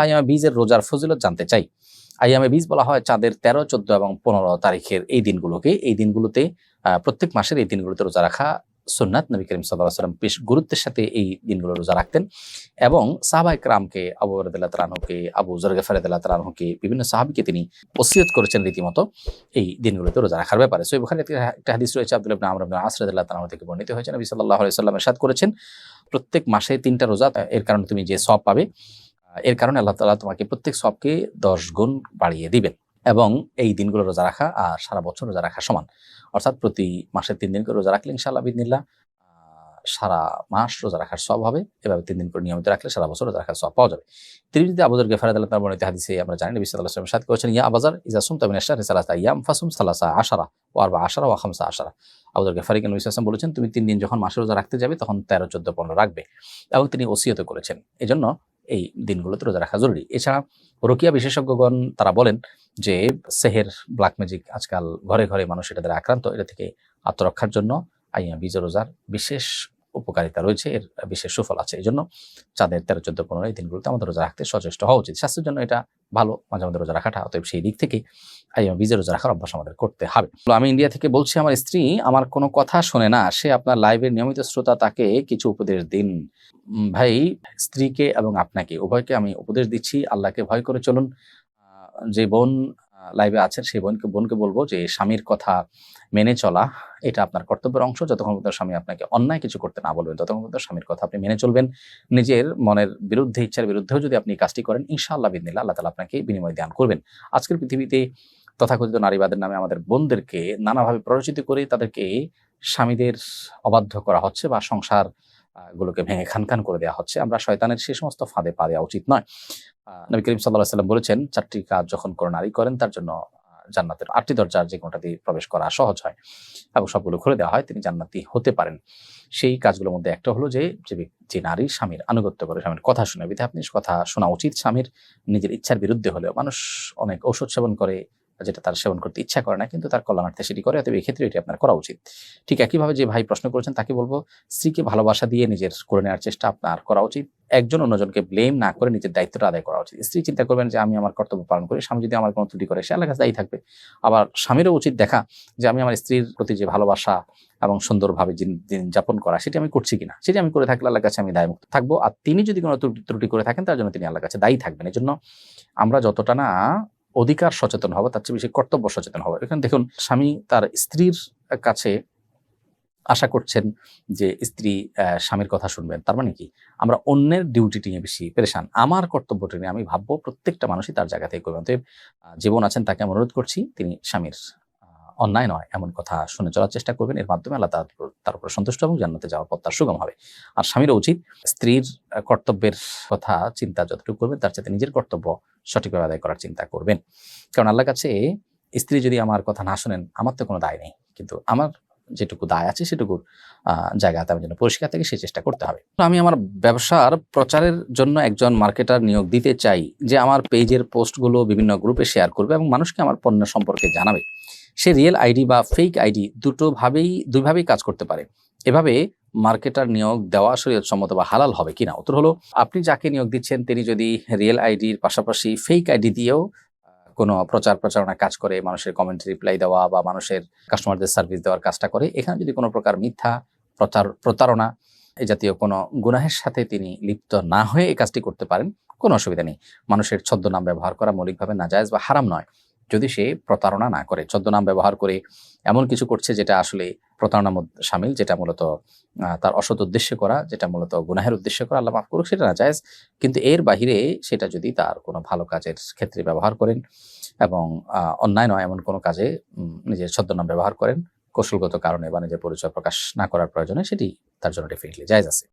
আইয়ামে বীজের রোজার ফজিলত জানতে চাই। আইয়ামে বীজ বলা হয় চাঁদের তেরো, চোদ্দ এবং পনেরো তারিখের এই দিনগুলোকে। এই দিনগুলোতে প্রত্যেক মাসের এই দিনগুলোতে রোজা রাখা সুন্নাত। নবী করিম সাল্লাহ সাল্লাম বেশ গুরুত্বের সাথে এই দিনগুলো রোজা রাখতেন। এবং সাহাবাই ক্রামকে, আবু রদুল্লাহ তালানহকে আবু জরগেফারদুল্লাহ তালানহকে বিভিন্ন সাহাবিকে তিনি ওসিয়ত করেছেন রীতিমতো এই দিনগুলোতে রোজা রাখার ব্যাপারে। সো এখানে একটা হাদিস রয়েছে, আব্দুল ইবনে আমর আসরাদুল্লাহ তালাহ থেকে বর্ণিত হয়েছে। নবী সাল্লাহ আলাইহি সাল্লাম এরশাদ করেছেন। প্রত্যেক মাসে তিনটা রোজা, এর কারণে তুমি যে সব পাবে। এর কারণে আল্লাহ তাআলা তোমাকে প্রত্যেক সবকে দশ গুণ বাড়িয়ে দিবেন এবং এই দিনগুলো রোজা রাখা আর সারা বছর রোজা রাখা সমান। অর্থাৎ প্রতি মাসে তিন দিন করে রোজা রাখলে ইনশাআল্লাহ বিদিনিল্লাহ সারা মাস রোজা রাখার সব হবে। এভাবে তিন দিন করে নিয়মিত রাখলে সারা বছর রোজা রাখার সব পাওয়া যাবে। তিরমিজিতে আবুজর গেফারাদ আল্লাহ তাআলা বর্ণিত হাদিসে আমরা জানি, নবী সাল্লাল্লাহু আলাইহি ওয়াসাল্লাম সাদ করেছেন, ইয়া আবাজার ইজা সুমতা মিন আশরারি সালাসা ইয়াম ফাসুম সালাসা আশারা ওয়া আরবা আশারা ও খামসা আশারা। আবুজর গেফারিকে সাল্লাল্লাহু আলাইহি বলেছেন, তুমি তিন দিন যখন মাসে রোজা রাখতে যাবে, তখন তেরো চোদ্দ পনেরো রাখবে। এবং তিনি ওসিয়ত করেছেন। এজন্য এই দিনগুলোতে রোজা রাখা জরুরি। এছাড়া রোকিয়া বিশেষজ্ঞগণ তারা বলেন যে, সেহের ব্ল্যাক ম্যাজিক আজকাল ঘরে ঘরে মানুষ এটা দ্বারা আক্রান্ত। এটা থেকে আত্মরক্ষার জন্য আইয়া বিজ রোজার বিশেষ উপকারিতা রয়েছে, এর বিশেষ সুফল আছে। এই জন্য চাঁদের তেরো, চোদ্দ, পনেরো এই দিনগুলোতে আমাদের রোজা রাখতে সচেষ্ট হওয়া উচিত। স্বাস্থ্যের জন্য এটা ভালো, মাঝে মাঝে রোজা রাখাটা, অতএব সেই দিক থেকে আইয়া বীজের রোজা রাখার অভ্যাস আমাদের করতে হবে। আমি ইন্ডিয়া থেকে বলছি, আমার স্ত্রী আমার কোনো কথা শোনে না, সে আপনার লাইভের নিয়মিত শ্রোতা, তাকে কিছু উপদেশ দিন। ভাই, স্ত্রীকে এবং আপনাকে, উভয়কে আমি উপদেশ দিচ্ছি, আল্লাহকে ভয় করে চলুন। যে বোন লাইভে আছেন, সেই বোনকে বোনকে বলব যে, স্বামীর কথা মেনে চলা, এটা আপনার কর্তব্যের অংশ। যতক্ষণ পর্যন্ত স্বামী আপনাকে অন্যায় কিছু করতে না বলবেন, ততক্ষণ পর্যন্ত স্বামীর কথা আপনি মেনে চলবেন। নিজের মনের বিরুদ্ধে, ইচ্ছার বিরুদ্ধেও যদি আপনি কাজটি করেন, ইনশাআল্লাহ বিদিনিল্লা আল্লাহ তালা আপনাকে বিনিময় দান করবেন। আজকের পৃথিবীতে তথাকথিত নারীবাদের নামে আমাদের বোনদেরকে নানাভাবে প্ররোচিত করে তাদেরকে স্বামীদের অবাধ্য করা হচ্ছে বা সংসার গুলোকে ভেঙে খান খান করে দেওয়া হচ্ছে। আমরা শয়তানের সে সমস্ত ফাঁদে পা দেওয়া উচিত নয়। নবী করিম সাল্লাহ সাল্লাম বলেছেন, চারটি কাজ যখন কোনো নারী করেন, তার জন্য জান্নাতের আটটি দরজার যে কোনোটা দিয়ে প্রবেশ করা সহজ হয় এবং সবগুলো খুলে দেওয়া হয়, তিনি জান্নাতি হতে পারেন। সেই কাজগুলোর মধ্যে একটা হলো যে যে যে নারী স্বামীর আনুগত্য করে, স্বামীর কথা শুনে বিধে আপনি কথা শোনা উচিত। স্বামীর নিজের ইচ্ছার বিরুদ্ধে হলেও মানুষ অনেক ঔষধ সেবন করে যেটা তার সেবন করতে ইচ্ছা করে না, কিন্তু তার কল্যাণার্থে সেটি করে, অতএব এই ক্ষেত্রে এটি আপনার করা উচিত। ঠিক একইভাবে যে ভাই প্রশ্ন করেছেন, তাকে বলব, স্ত্রীকে ভালোবাসা দিয়ে নিজের করে নেওয়ার চেষ্টা আপনার করা উচিত। একজন অন্যজনকে ব্লেম না করে নিজের দায়িত্বটা আদায় করা উচিত। স্ত্রী চিন্তা করবেন যে, আমি আমার কর্তব্য পালন করি, স্বামী যদি আমার কোনো ত্রুটি করে, সে আল্লাহ কাছে দায়ী থাকবে। আবার স্বামীরও উচিত দেখা যে, আমি আমার স্ত্রীর প্রতি যে ভালোবাসা এবং সুন্দরভাবে দিন যাপন করা, সেটি আমি করছি কিনা? সেটি আমি করে থাকলে আল্লাহর কাছে আমি দায়মুক্ত থাকব। আর তিনি যদি কোনো ত্রুটি- করে থাকেন, তার জন্য তিনি আল্লাহর কাছে দায়ী থাকবেন। এই জন্য আমরা যতটা না অধিকার সচেতন হবে তার চেয়ে বেশি কর্তব্য সচেতন হবে এখানে দেখুন, স্বামী তার স্ত্রীর কাছে আশা করছেন যে স্ত্রী স্বামীর কথা শুনবেন। তার মানে কি? আমরা অন্যের ডিউটিটি নিয়ে বেশি পেরেশান। আমার কর্তব্যটি নিয়ে আমি ভাববো প্রত্যেকটা মানুষই তার জায়গা থেকে করবেন তো জীবন আছেন তাকে আমি অনুরোধ করছি, তিনি স্বামীর অন্যায় নয়, এমন কথা শুনে চলার চেষ্টা করবেন। এর মাধ্যমে আল্লাহ তার উপর- সন্তুষ্ট এবং জান্নাতে যাওয়ার পথ তার সুগম হবে। আর স্বামীরও উচিত স্ত্রীর কর্তব্যের কথা চিন্তা যতটুকু করবেন, তার সাথে নিজের কর্তব্য সঠিকভাবে আদায় করার চিন্তা করবেন। কারণ আল্লাহর কাছে স্ত্রী যদি আমার কথা না শোনেন, আমার তো কোনো দায় নেই। কিন্তু আমার যেটুকু দায় আছে, সেটুকুর জায়গাতে আমি যেন পরিষ্কার থেকে, সেই চেষ্টা করতে হবে। আমি আমার ব্যবসার প্রচারের জন্য একজন মার্কেটার নিয়োগ দিতে চাই, যে আমার পেজের পোস্টগুলো বিভিন্ন গ্রুপে শেয়ার করবে এবং মানুষকে আমার পণ্য সম্পর্কে জানাবে। সে রিয়েল আইডি বা ফেক আইডি দুটো ভাবেই দুইভাবেই কাজ করতে পারে। এভাবে মার্কেটার নিয়োগ দেওয়া শরীয়ত সম্মত বা হালাল হবে কিনা? উত্তর হলো, আপনি যাকে নিয়োগ দিচ্ছেন, তিনি যদি রিয়েল আইডির পাশাপাশি ফেক আইডি দিয়েও কোনো প্রচার প্রচারণা কাজ করে, মানুষের কমেন্ট রিপ্লাই দেওয়া বা মানুষের কাস্টমারদের সার্ভিস দেওয়ার কাজটা করে, এখানে যদি কোনো প্রকার মিথ্যা প্রচার, প্রতারণা এই জাতীয় কোনো গুনাহের সাথে তিনি লিপ্ত না হয়ে এই কাজটি করতে পারেন, কোনো অসুবিধা নেই। মানুষের ছদ্মনাম ব্যবহার করা মৌলিকভাবে নাজায়জ বা হারাম নয়। যদি সে প্রতারণা না করে, ছদ্মনাম ব্যবহার করে এমন কিছু করছে যেটা আসলে প্রতারণার মধ্যে সামিল, যেটা মূলত তার অসৎ উদ্দেশ্যে করা, যেটা মূলত গুনাহের উদ্দেশ্যে করা, আল্লাহ মাফ করুক, সেটা না জায়েজ। কিন্তু এর বাহিরে সেটা যদি তার কোনো ভালো কাজের ক্ষেত্রে ব্যবহার করেন এবং অন্যায় নয় এমন কোনো কাজে নিজের ছদ্মনাম ব্যবহার করেন, কৌশলগত কারণে বা নিজের পরিচয় প্রকাশ না করার প্রয়োজনে, সেটি তার জন্য ডেফিনেটলি জায়েজ আছে।